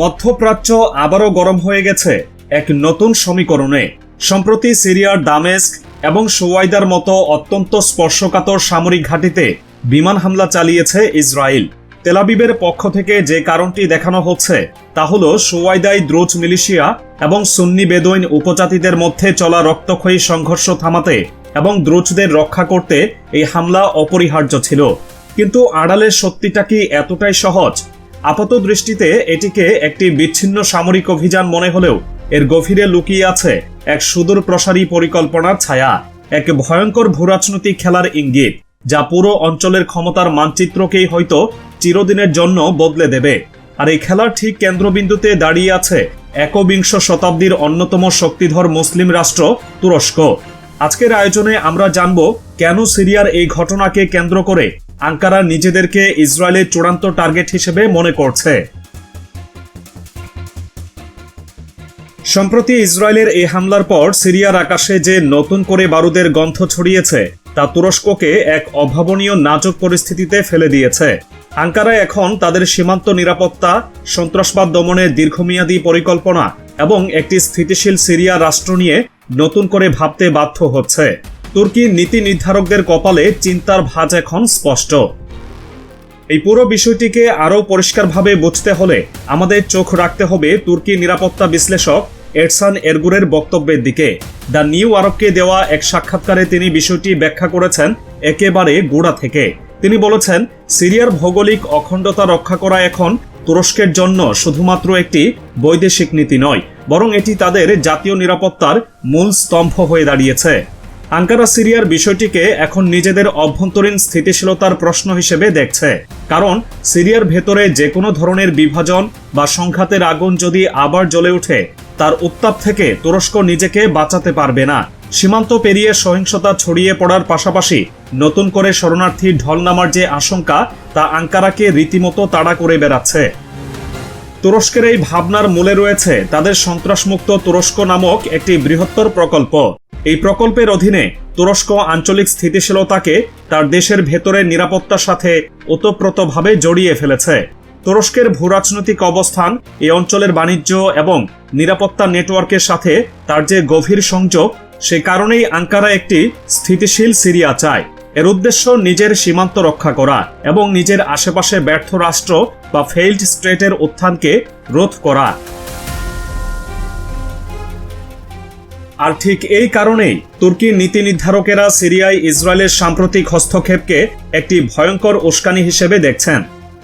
মধ্যপ্রাচ্য আবারও গরম হয়ে গেছে এক নতুন সমীকরণে। সম্প্রতি সিরিয়ার দামেস্ক এবং সোয়াইদার মতো অত্যন্ত স্পর্শকাতর সামরিক ঘাঁটিতে বিমান হামলা চালিয়েছে ইসরায়েল। তেলাবিবের পক্ষ থেকে যে কারণটি দেখানো হচ্ছে, তা হল সোয়াইদাই দ্রোজ মিলিশিয়া এবং সুন্নি বেদৈন উপজাতিদের মধ্যে চলা রক্তক্ষয়ী সংঘর্ষ থামাতে এবং দ্রোজদের রক্ষা করতে এই হামলা অপরিহার্য ছিল। কিন্তু আড়ালের সত্যিটা কি এতটাই সহজ? আপাত দৃষ্টিতে এটিকে একটি বিচ্ছিন্ন সামরিক অভিযান মনে হলেও এর গভীরে লুকিয়ে আছে এক সুদূর প্রসারী পরিকল্পনার ছায়া, এক ভয়ঙ্কর ভূরাজনৈতিক খেলার ইঙ্গিত, যা পুরো অঞ্চলের ক্ষমতার মানচিত্রকেই হয়তো চিরদিনের জন্য বদলে দেবে। আর এই খেলার ঠিক কেন্দ্রবিন্দুতে দাঁড়িয়ে আছে একবিংশ শতাব্দীর অন্যতম শক্তিধর মুসলিম রাষ্ট্র তুরস্ক। আজকের আয়োজনে আমরা জানব কেন সিরিয়ার এই ঘটনাকে কেন্দ্র করে আঙ্কারা নিজেদেরকে ইসরায়েলের চূড়ান্ত টার্গেট হিসেবে মনে করছে। সম্প্রতি ইসরায়েলের এই হামলার পর সিরিয়ার আকাশে যে নতুন করে বারুদের গন্ধ ছড়িয়েছে, তা তুরস্ককে এক অভাবনীয় নাজুক পরিস্থিতিতে ফেলে দিয়েছে। আঙ্কারা এখন তাদের সীমান্ত নিরাপত্তা, সন্ত্রাসবাদ দমনের দীর্ঘমেয়াদী পরিকল্পনা এবং একটি স্থিতিশীল সিরিয়া রাষ্ট্র নিয়ে নতুন করে ভাবতে বাধ্য হচ্ছে। তুর্কির নীতি নির্ধারকদের কপালে চিন্তার ভাঁজ এখন স্পষ্ট। এই পুরো বিষয়টিকে আরও পরিষ্কারভাবে বুঝতে হলে আমাদের চোখ রাখতে হবে তুর্কি নিরাপত্তা বিশ্লেষক এরসান এরগুরের বক্তব্যের দিকে। দ্য নিউ আরবকে দেওয়া এক সাক্ষাৎকারে তিনি বিষয়টি ব্যাখ্যা করেছেন একেবারে গোড়া থেকে। তিনি বলেছেন, সিরিয়ার ভৌগোলিক অখণ্ডতা রক্ষা করা এখন তুরস্কের জন্য শুধুমাত্র একটি বৈদেশিক নীতি নয়, বরং এটি তাদের জাতীয় নিরাপত্তার মূল স্তম্ভ হয়ে দাঁড়িয়েছে। আঙ্কারা সিরিয়ার বিষয়টিকে এখন নিজেদের অভ্যন্তরীণ স্থিতিশীলতার প্রশ্ন হিসেবে দেখছে। কারণ, সিরিয়ার ভেতরে যে কোনো ধরনের বিভাজন বা সংঘাতের আগুন যদি আবার জ্বলে ওঠে, তার উত্তাপ থেকে তুরস্ক নিজেকে বাঁচাতে পারবে না। সীমান্ত পেরিয়ে সহিংসতা ছড়িয়ে পড়ার পাশাপাশি নতুন করে শরণার্থী ঢল নামার যে আশঙ্কা, তা আঙ্কারাকে রীতিমতো তাড়া করে বেড়াচ্ছে। তুরস্কের এই ভাবনার মূলে রয়েছে তাদের সন্ত্রাসমুক্ত তুরস্ক নামক একটি বৃহত্তর প্রকল্প। এই প্রকল্পের অধীনে তুরস্ক আঞ্চলিক স্থিতিশীলতাকে তার দেশের ভেতরের নিরাপত্তার সাথে ওতপ্রোতভাবে জড়িয়ে ফেলেছে। তুরস্কের ভূরাজনৈতিক অবস্থান এই অঞ্চলের বাণিজ্য এবং নিরাপত্তা নেটওয়ার্কের সাথে তার যে গভীর সংযোগ, সে কারণেই আঙ্কারা একটি স্থিতিশীল সিরিয়া চায়। এর উদ্দেশ্য নিজের সীমান্ত রক্ষা করা এবং নিজের আশেপাশে ব্যর্থ রাষ্ট্র বা ফেইল্ড স্টেটের উত্থানকে রোধ করা। আর ঠিক এই কারণেই তুর্কির নীতি নির্ধারকেরা সিরিয়ায় ইসরায়েলের সাম্প্রতিক হস্তক্ষেপকে একটি ভয়ঙ্কর উস্কানি হিসেবে দেখছেন।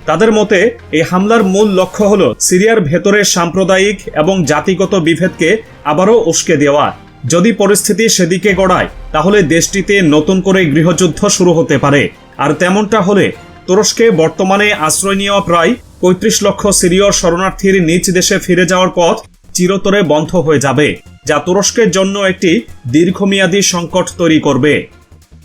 তাদের মতে, এই হামলার মূল লক্ষ্য হল সিরিয়ার ভেতরে সাম্প্রদায়িক এবং জাতিগত বিভেদকে আবারও উস্কে দেওয়া। যদি পরিস্থিতি সেদিকে গড়ায়, তাহলে দেশটিতে নতুন করে গৃহযুদ্ধ শুরু হতে পারে। আর তেমনটা হলে তুরস্কে বর্তমানে আশ্রয় নেওয়া প্রায় পঁয়ত্রিশ লক্ষ সিরীয় শরণার্থীর নিজ দেশে ফিরে যাওয়ার পথ চিরতরে বন্ধ হয়ে যাবে। যা তুরস্কের জন্য একটি দীর্ঘমেয়াদী সংকট তৈরি করবে।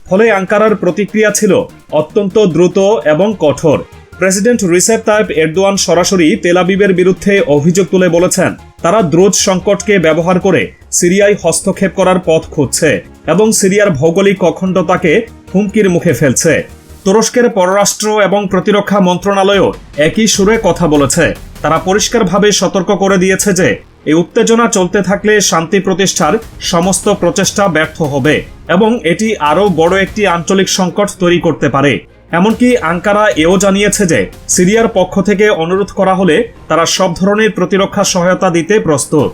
ফলে আঙ্কারার প্রতিক্রিয়া ছিল অত্যন্ত দ্রুত এবং কঠোর। প্রেসিডেন্ট রিসেপ তাইপ এরদোয়ান সরাসরি তেলাবিবের বিরুদ্ধে অভিযোগ তুলে বলেছেন, তারা দ্রুত সংকটকে ব্যবহার করে সিরিয়ায় হস্তক্ষেপ করার পথ খুঁজছে এবং সিরিয়ার ভৌগোলিক অখণ্ডতাকে হুমকির মুখে ফেলছে। তুরস্কের পররাষ্ট্র এবং প্রতিরক্ষা মন্ত্রণালয়ও একই সুরে কথা বলেছে। তারা পরিষ্কারভাবে সতর্ক করে দিয়েছে যে এই উত্তেজনা চলতে থাকলে শান্তি প্রতিষ্ঠার সমস্ত প্রচেষ্টা ব্যর্থ হবে এবং এটি আরও বড় একটি আঞ্চলিক সংকট তৈরি করতে পারে। এমনকি আঙ্কারা এও জানিয়েছে যে সিরিয়ার পক্ষ থেকে অনুরোধ করা হলে তারা সব ধরনের প্রতিরক্ষা সহায়তা দিতে প্রস্তুত।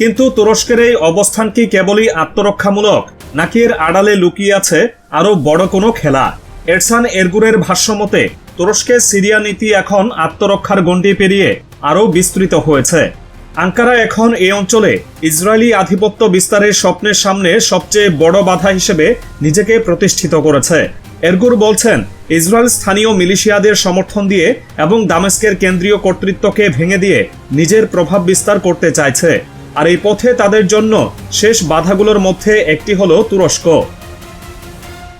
কিন্তু তুরস্কের এই অবস্থান কি কেবলই আত্মরক্ষামূলক, নাকি এর আড়ালে লুকিয়ে আছে আরও বড় কোনো খেলা? এরসান এরগুরের ভাষ্যমতে তুরস্কের সিরিয়া নীতি এখন আত্মরক্ষার গণ্ডি পেরিয়ে আরও বিস্তৃত হয়েছে। আঙ্কারা এখন এই অঞ্চলে ইসরায়েলি আধিপত্য বিস্তারের স্বপ্নের সামনে সবচেয়ে বড় বাধা হিসেবে নিজেকে প্রতিষ্ঠিত করেছে। এরগুর বলছেন, ইসরায়েল স্থানীয় মিলিশিয়াদের সমর্থন দিয়ে এবং দামেস্কের কেন্দ্রীয় কর্তৃত্বকে ভেঙে দিয়ে নিজের প্রভাব বিস্তার করতে চাইছে। আর এই পথে তাদের জন্য শেষ বাধাগুলোর মধ্যে একটি হলো তুরস্ক।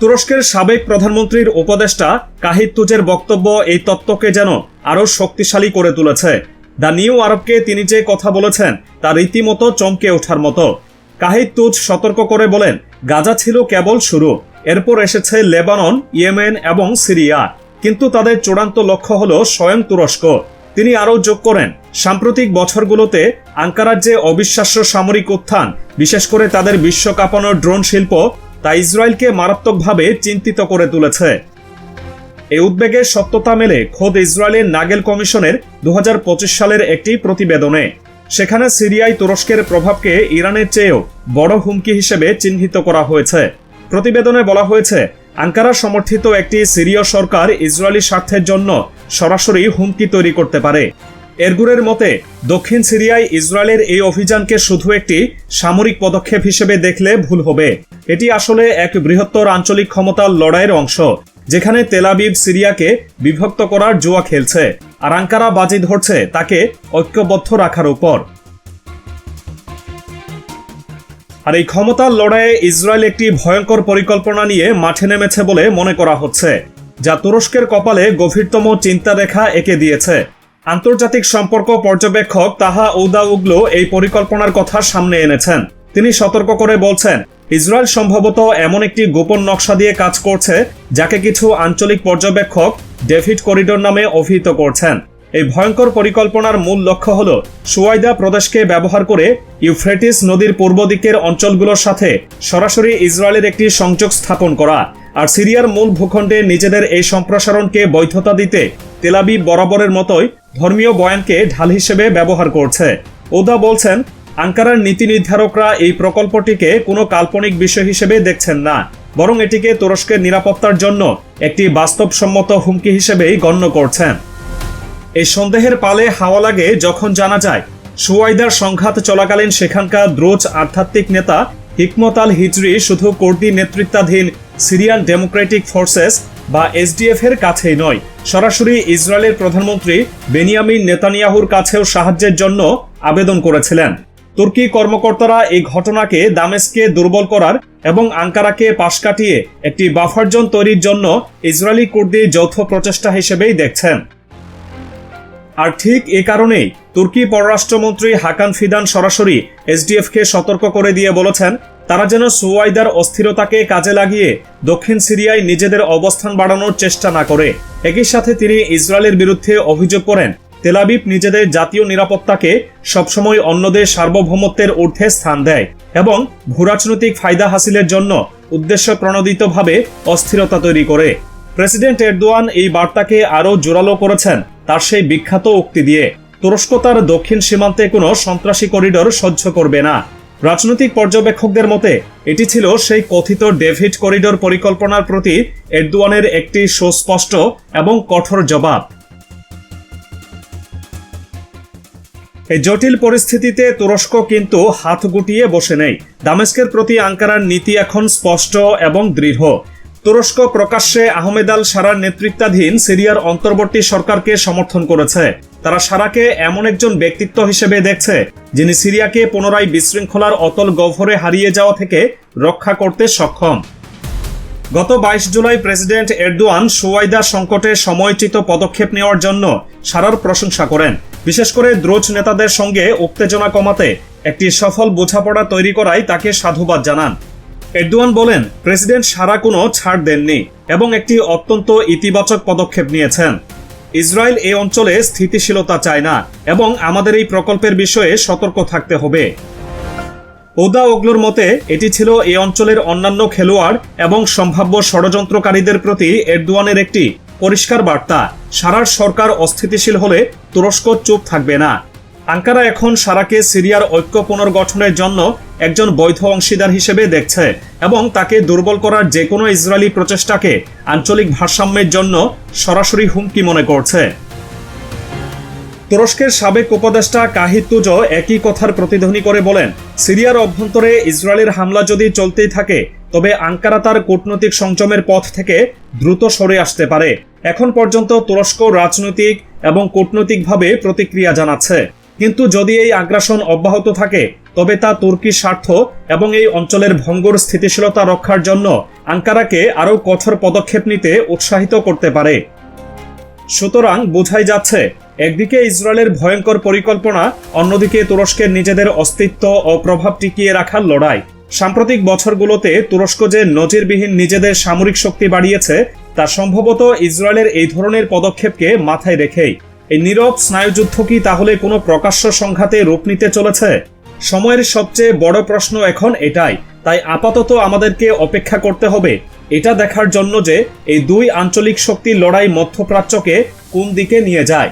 তুরস্কের সাবেক প্রধানমন্ত্রীর উপদেষ্টা কাহিদ তুজের বক্তব্য এই তত্ত্বকে যেন আরও শক্তিশালী করে তুলেছে। দ্য নিউ আরবকে তিনি যে কথা বলেছেন, তা রীতিমতো চমকে ওঠার মতো। কাহিদ তুজ সতর্ক করে বলেন, গাজা ছিল কেবল শুরু, এরপর এসেছে লেবানন, ইয়েমেন এবং সিরিয়া। কিন্তু তাদের চূড়ান্ত লক্ষ্য হল স্বয়ং তুরস্ক। তিনি আরও যোগ করেন, সাম্প্রতিক বছরগুলোতে আঙ্কারার যে অবিশ্বাস্য সামরিক উত্থান, বিশেষ করে তাদের বিশ্ব কাঁপানো ড্রোন শিল্প তা ইসরায়েলকে মারাত্মকভাবে চিন্তিত করে তুলেছে। এই উদ্বেগের সত্যতা মেলে খোদ ইসরায়েলের নাগেল কমিশনের দু হাজার পঁচিশ সালের একটি প্রতিবেদনে। সেখানে সিরিয়ায় তুরস্কের প্রভাবকে ইরানের চেয়েও বড় হুমকি হিসেবে চিহ্নিত করা হয়েছে। প্রতিবেদনে বলা হয়েছে, আঙ্কারা সমর্থিত একটি সিরীয় সরকার ইসরায়েলি স্বার্থের জন্য সরাসরি হুমকি তৈরি করতে পারে। এরগুরের মতে, দক্ষিণ সিরিয়ায় ইসরায়েলের এই অভিযানকে শুধু একটি সামরিক পদক্ষেপ হিসেবে দেখলে ভুল হবে। এটি আসলে এক বৃহত্তর আঞ্চলিক ক্ষমতার লড়াইয়ের অংশ, যেখানে তেলাবিব সিরিয়াকে বিভক্ত করার জুয়া খেলছে, আর আঙ্কারা বাজি ধরছে তাকে ঐক্যবদ্ধ রাখার উপর। আর এই ক্ষমতার লড়াইয়ে ইসরায়েল একটি ভয়ঙ্কর পরিকল্পনা নিয়ে মাঠে নেমেছে বলে মনে করা হচ্ছে, যা তুরস্কের কপালে গভীরতম চিন্তা রেখা এঁকে দিয়েছে। আন্তর্জাতিক সম্পর্ক পর্যবেক্ষক তাহা উদা উগলো এই পরিকল্পনার কথা সামনে এনেছেন। তিনি সতর্ক করে বলছেন, ইসরায়েল সম্ভবত এমন একটি গোপন নকশা দিয়ে কাজ করছে, যাকে কিছু আঞ্চলিক পর্যবেক্ষক ডেভিড করিডোর নামে অভিহিত করছেন। এই ভয়ঙ্কর পরিকল্পনার মূল লক্ষ্য হল সুয়াইদা প্রদেশকে ব্যবহার করে ইউফ্রেটিস নদীর পূর্ব দিকের অঞ্চলগুলোর সাথে সরাসরি ইসরায়েলের একটি সংযোগ স্থাপন করা। আর সিরিয়ার মূল ভূখণ্ডে নিজেদের এই সম্প্রসারণকে বৈধতা দিতে তেলাবি বরাবরের মতোই ধর্মীয় বয়ানকে ঢাল হিসেবে ব্যবহার করছে। ওদা বলছেন, আঙ্কারার নীতি নির্ধারকরা এই প্রকল্পটিকে কোনো কাল্পনিক বিষয় হিসেবে দেখছেন না, বরং এটিকে তুরস্কের নিরাপত্তার জন্য একটি বাস্তবসম্মত হুমকি হিসেবেই গণ্য করছেন। এই সন্দেহের পালে হাওয়া লাগে যখন জানা যায় সুয়াইদার সংঘাত চলাকালীন সেখানকার দ্রোজ আধ্যাত্মিক নেতা হিকমত আল হিজরি শুধু কোর্দি নেতৃত্বাধীন সিরিয়ান ডেমোক্রেটিক ফোর্সেস বা এসডিএফ এর কাছেই নয়। সরাসরি ইসরায়েলের প্রধানমন্ত্রী বেনিয়ামিন নেতানিয়াহুর কাছেও সাহায্যের জন্য আবেদন করেছিলেন। তুর্কি কর্মকর্তারা এই ঘটনাকে দামেস্কে দুর্বল করার এবং আঙ্কারাকে পাশ কাটিয়ে একটি বাফার জোন তৈরির জন্য ইসরায়েলি কুর্দি যৌথ প্রচেষ্টা হিসেবেই দেখছেন। আর ঠিক এ কারণেই তুর্কি পররাষ্ট্রমন্ত্রী হাকান ফিদান সরাসরি এসডিএফকে সতর্ক করে দিয়ে বলেছেন তারা যেন সুয়াইদার অস্থিরতাকে কাজে লাগিয়ে দক্ষিণ সিরিয়ায় নিজেদের অবস্থান বাড়ানোর চেষ্টা না করে। একই সাথে তিনি ইসরায়েলের বিরুদ্ধে অভিযোগ করেন তেলাবিব নিজেদের জাতীয় নিরাপত্তাকে সবসময় অন্যদের সার্বভৌমত্বের ঊর্ধ্বে স্থান দেয় এবং ভূরাজনৈতিক ফায়দা হাসিলের জন্য উদ্দেশ্য প্রণোদিতভাবে অস্থিরতা তৈরি করে। প্রেসিডেন্ট এরদোয়ান এই বার্তাকে আরও জোরালো করেছেন, তার সেই বিখ্যাত উক্তি দিয়ে, তুরস্ক তার দক্ষিণ সীমান্তে কোনো সন্ত্রাসী করিডোর সহ্য করবে না। রাজনৈতিক পর্যবেক্ষকদের মতে, এটি ছিল সেই কথিত ডেভিড করিডোর পরিকল্পনার প্রতি এরদোয়ানের একটি সুস্পষ্ট এবং কঠোর জবাব। এই জটিল পরিস্থিতিতে তুরস্ক কিন্তু হাত গুটিয়ে বসে নেই। দামেস্কের প্রতি আঙ্কারার নীতি এখন স্পষ্ট এবং দৃঢ়। তুরস্ক প্রকাশ্যে আহমেদ আল সারার নেতৃত্বাধীন সিরিয়ার অন্তর্বর্তী সরকারকে সমর্থন করেছে। তারা সারাকে এমন একজন ব্যক্তিত্ব হিসেবে দেখছে, যিনি সিরিয়াকে পুনরায় বিশৃঙ্খলার অতল গহ্বরে হারিয়ে যাওয়া থেকে রক্ষা করতে সক্ষম। গত বাইশ জুলাই প্রেসিডেন্ট এরদোয়ান সুয়াইদা সংকটে সময়োচিত পদক্ষেপ নেওয়ার জন্য সারার প্রশংসা করেন। বিশেষ করে দ্রোজ নেতাদের সঙ্গে উত্তেজনা কমাতে একটি সফল বোঝাপড়া তৈরি করায় তাকে সাধুবাদ জানান। এরদোয়ান বলেন, প্রেসিডেন্ট সারা কোনো ছাড় দেননি এবং একটি অত্যন্ত ইতিবাচক পদক্ষেপ নিয়েছেন। ইসরায়েল এই অঞ্চলে স্থিতিশীলতা চায় না এবং আমাদের এই প্রকল্পের বিষয়ে সতর্ক থাকতে হবে। ওদা ওগলোর মতে, এটি ছিল এ অঞ্চলের অন্যান্য খেলোয়াড় এবং সম্ভাব্য ষড়যন্ত্রকারীদের প্রতি এরদোয়ানের একটি পরিষ্কার বার্তা। সারার সরকার অস্থিতিশীল হলে তুরস্ক চুপ থাকবে না। আঙ্কারা এখন সারাকে সিরিয়ার ঐক্য পুনর্গঠনের জন্য একজন বৈধ অংশীদার হিসেবে দেখছে এবং তাকে দুর্বল করার যে কোনো ইসরায়েলি প্রচেষ্টাকে আঞ্চলিক ভারসাম্যের জন্য সরাসরি হুমকি মনে করছে। তুরস্কের সাবেক উপদেষ্টা কাহিতুজ একই কথার প্রতিধ্বনি করে বলেন, সিরিয়ার অভ্যন্তরে ইসরায়েলের হামলা যদি চলতেই থাকে, তবে আঙ্কারা তার কূটনৈতিক সংযমের পথ থেকে দ্রুত সরে আসতে পারে। এখন পর্যন্ত তুরস্ক রাজনৈতিক এবং কূটনৈতিকভাবে প্রতিক্রিয়া জানাচ্ছে। কিন্তু যদি এই আগ্রাসন অব্যাহত থাকে, তবে তা তুর্কির স্বার্থ এবং এই অঞ্চলের ভঙ্গুর স্থিতিশীলতা রক্ষার জন্য আঙ্কারাকে আরও কঠোর পদক্ষেপ নিতে উৎসাহিত করতে পারে। সুতরাং বোঝাই যাচ্ছে, একদিকে ইসরায়েলের ভয়ঙ্কর পরিকল্পনা, অন্যদিকে তুরস্কের নিজেদের অস্তিত্ব ও প্রভাব টিকিয়ে রাখার লড়াই। সাম্প্রতিক বছরগুলোতে তুরস্ক যে নজিরবিহীন নিজেদের সামরিক শক্তি বাড়িয়েছে, তা সম্ভবত ইসরায়েলের এই ধরনের পদক্ষেপকে মাথায় রেখেই। এই নীরব স্নায়ুযুদ্ধ কি তাহলে কোনো প্রকাশ্য সংঘাতে রূপ নিতে চলেছে? সময়ের সবচেয়ে বড় প্রশ্ন এখন এটাই। তাই আপাতত আমাদেরকে অপেক্ষা করতে হবে। এটা দেখার জন্য যে এই দুই আঞ্চলিক শক্তির লড়াই মধ্যপ্রাচ্যকে কোন দিকে নিয়ে যায়।